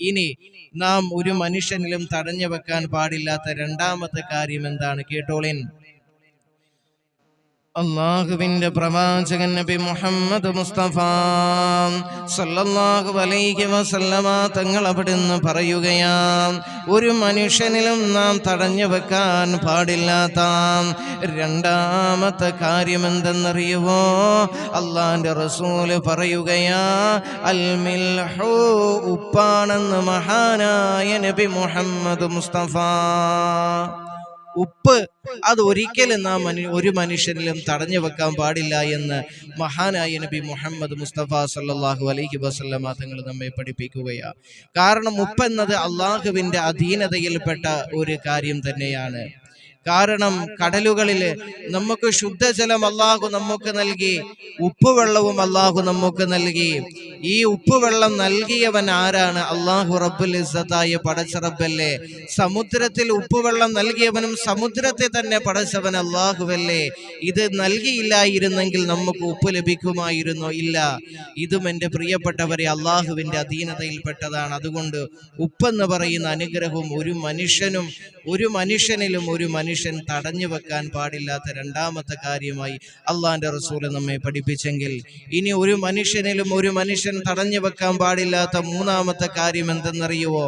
ഇനി നാം ഒരു മനുഷ്യനിലും തടഞ്ഞു വെക്കാൻ പാടില്ലാത്ത രണ്ടാമത്തെ കാര്യം എന്താണ്? കേട്ടോളിൻ. അള്ളാഹുവിന്റെ പ്രവാചകൻ നബി മുഹമ്മദ് മുസ്തഫ സല്ലല്ലാഹു അലൈഹി വസല്ലമ തങ്ങൾ അവിടുന്ന് പറയുകയാം ഒരു മനുഷ്യനിലും നാം തടഞ്ഞു വെക്കാൻ പാടില്ലാത്ത രണ്ടാമത്തെ കാര്യം എന്തെന്നറിയുവോ അള്ളാന്റെ റസൂൽ പറയുകയാ അൽ മിൽഹു ഉപ്പാണെന്ന് മഹാനായ നബി മുഹമ്മദ് മുസ്തഫ. ഉപ്പ് അത് ഒരിക്കലും നാം ഒരു മനുഷ്യനിലും തടഞ്ഞു വെക്കാൻ പാടില്ല എന്ന് മഹാനായ നബി മുഹമ്മദ് മുസ്തഫ സല്ലാഹു അലൈഹി വസല്ലമ തങ്ങൾ നമ്മെ പഠിപ്പിക്കുകയാണ് കാരണം ഉപ്പ് എന്നത് അള്ളാഹുവിന്റെ അധീനതയിൽപ്പെട്ട ഒരു കാര്യം തന്നെയാണ്. കാരണം കടലുകളിൽ നമുക്ക് ശുദ്ധജലം അള്ളാഹു നമുക്ക് നൽകി ഉപ്പുവെള്ളവും അള്ളാഹു നമുക്ക് നൽകി ഈ ഉപ്പുവെള്ളം നൽകിയവൻ ആരാണ്? അള്ളാഹു റബ്ബുൽ ഇസ്സത്തായ പടച്ചറബല്ലേ സമുദ്രത്തിൽ ഉപ്പുവെള്ളം നൽകിയവനും സമുദ്രത്തെ തന്നെ പടച്ചവൻ അള്ളാഹുവല്ലേ ഇത് നൽകിയില്ലായിരുന്നെങ്കിൽ നമുക്ക് ഉപ്പ് ലഭിക്കുമായിരുന്നോ? ഇല്ല. ഇതും എന്റെ പ്രിയപ്പെട്ടവരെ അള്ളാഹുവിന്റെ അധീനതയിൽപ്പെട്ടതാണ്. അതുകൊണ്ട് ഉപ്പെന്ന് പറയുന്ന അനുഗ്രഹവും ഒരു മനുഷ്യനും ഒരു മനുഷ്യനിലും ഒരു മനുഷ്യൻ തടഞ്ഞു വെക്കാൻ പാടില്ലാത്ത രണ്ടാമത്തെ കാര്യമായി അള്ളാഹിന്റെ റസൂൽ നമ്മെ പഠിപ്പിച്ചെങ്കിൽ ഇനി ഒരു മനുഷ്യനിലും ഒരു തടഞ്ഞു വെക്കാൻ പാടില്ലാത്ത മൂന്നാമത്തെ കാര്യം എന്തെന്നറിയുവോ?